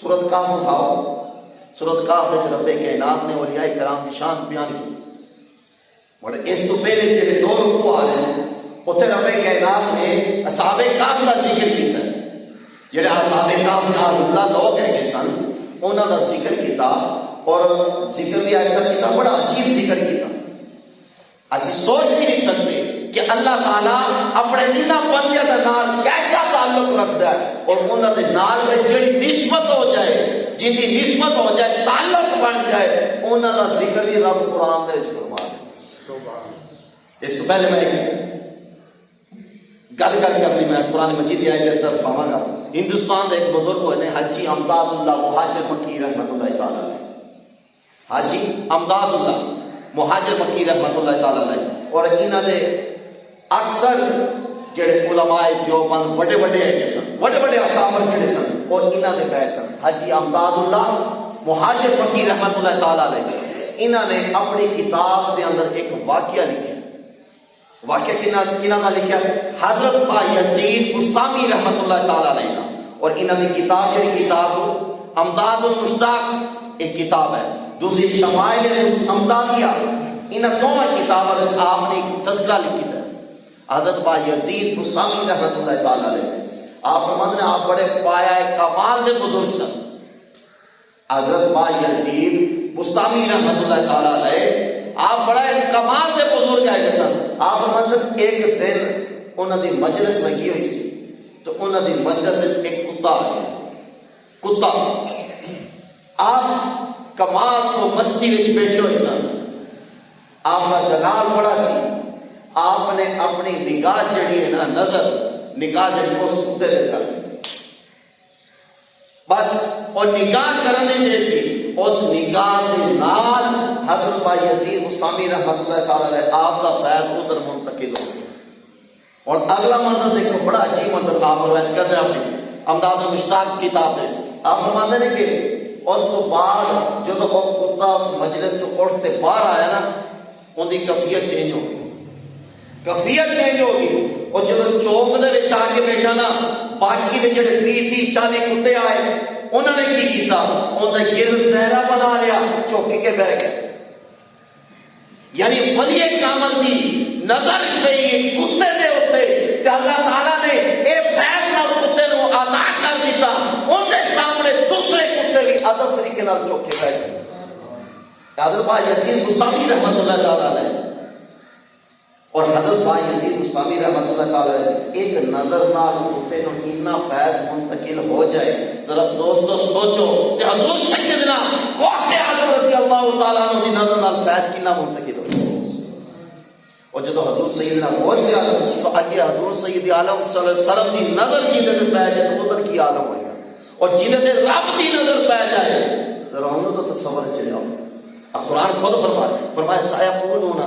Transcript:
सूरत का उठाओ सूरत का काफ रबे के इनाम ने और यही कराम की शान बयान की। मगर इस तो पहले जो दो रुकू आ रहे हैं उत रबे के इनाम ने असाब काम का ज़िक्र किया जेडे असाब काफ नारुल्ला लोग है सन उन्होंने ज़िक्र किया और ज़िक्र भी ऐसा किया बड़ा अजीब ज़िक्र किया असं सोच भी नहीं सकते कि अल्लाह ताला अपने निन्ना बंदे का नाम कैसा ताल्लुक रखता है और उन्होंने नाल में ਵਿੱਚ ਜਿਹੜੀ हो जाए जिनकी ਜਿਹਦੀ हो जाए ताल्लुक बन जाए उन्होंने ज़िक्र ही रब कुरान ਰੱਬ ਕੁਰਾਨ ਦੇ ਵਿੱਚ ਫਰਮਾ करके अपनी मैं कुरान मजीद आयत की तरफ़ आवागा। हिंदुस्तान के एक बुज़ुर्ग होने हाजी अमदादुल्ला मुहाजर मकी रहमत ताला हाजी अमदादुल्ला मुहाजर मकी रहमत ताला और इन्होंने अक्सर ਜਿਹੜੇ ਉਲਮਾਏ ਦਿਓਬੰਦ बड़े ਵੱਡੇ ਹੈਗੇ ਸਨ बड़े ਵੱਡੇ ਅਕਾਬਰ ਜਿਹੜੇ ਸਨ ਉਹ ਇਹਨਾਂ ਦੇ ਪੈ ਸਨ ਹਾਜੀ ਅਮਦਾਦੁੱਲਾ ਮੁਹਾਜਿਰ ਫਕੀਰ ਰਹਿਮਤੁਲਲਾਹ ਤਾਲਾ ने ਇਹਨਾਂ ਨੇ ਆਪਣੀ ਕਿਤਾਬ ਦੇ ਅੰਦਰ ਇੱਕ वाकया ਲਿਖਿਆ वाक्य किना का लिखा हज़रत भाई यजीद मुस्तामी रहमतुल्लाह तआला अलैह का और इन्होंने किताब जड़ी किताब अमदादुल मुश्ताक, एक किताब है। दूसरी शमाइल अमदादिया इन दोनों किताबों आपने एक तस्करा लिखी था हज़रत बा यजीद मुस्तामी रहमतुल्लाह आप फरमाते हैं, आप बड़े पाया कमाल के बुज़ुर्ग सन हज़रत बा यजीद मुस्तामी रहमतुल्लाह आप बड़ा कमाल के बुज़ुर्ग है सन आप मतलब एक दिन उन्होंने मजलिस लगी हुई सी तो उन्होंने मजलिस एक कुत्ता आ गया कुत्ता, आप कमाल को मस्ती बैठे हुए सन आपका जलाल बड़ा सी आपने अपनी निगाह जड़ी है ना, नज़र, निगाह जड़ी उस कुत्ते दे कर बस, और निगाह करने जैसी उस निगाह के नाल हज़रत भाई रहमतुल्लाह ताला अलैह आपका फैज उधर मुंतकिल हो गया। और अगला मंजर देखो, बड़ा अजीब मंजर आप रवायत करते हैं अपनी अमदाद मुश्ताक किताब में आप फरमाते ने कि उस तो बाद जो तो कुत्ता उस मजलिस तो उठ के बाहर आया ना, उनकी कफियत चेंज हो गई। कफियत चेंज हो गई और जो चौक दे विच आके बैठा ना बाकी ਦੇ ਜਿਹੜੇ 30 30 40 ਕੁੱਤੇ ਆਏ ਉਹਨਾਂ ਨੇ ਕੀ ਕੀਤਾ ਉਹਦੇ ਗਿਰਦ ਦਾਇਰਾ ਬਣਾ ਲਿਆ ਚੌਕੀ ਕੇ ਬਹਿ ਗਏ ਯਾਨੀ ਵਧੀਆ ਕਾਮਲ ਦੀ ਨਜ਼ਰ ਪਈ ਹੈ ਕੁੱਤੇ ਦੇ ਉੱਤੇ ਤੇ ਅੱਲਾਹ ਤਾਲਾ ਨੇ ਇਹ ਫੈਜ਼ ਨਾਲ ਕੁੱਤੇ ਨੂੰ ਅਤਾ ਕਰ ਦਿੱਤਾ ਉਹਦੇ ਸਾਹਮਣੇ ਦੂਸਰੇ ਕੁੱਤੇ ਵੀ ਅਦਬ ਤਰੀਕੇ ਨਾਲ ਚੌਕੇ ਬਹਿ ਗਏ हजरत भाई यजीद मुस्तामी रहमतुल्लाह ताला अलैह और हज़रत भाई यजीद ताला अलैह एक नज़र नाल कुत्ते नु इन्ना फैज मुंतकिल हो जाए, जरा दोस्तों सोचो कि सैयदना रज़ी अल्लाह ताला अन्हु दी नज़र नाल फैज मुंतकिल हो और जो हजूर सैयदना गौसे आज़म तो अगे हजूर सैयद आलम सल्लल्लाहु अलैहि वसल्लम दी नज़र जिंदे ते पै जाए तो उधर की आलम होएगा। और जिंदे ते रब दी नज़र पै जाए, जरा उन्होंने तो तसव्वुर चले आओ कुरान खुद फरमा फरमाया साया कौन होना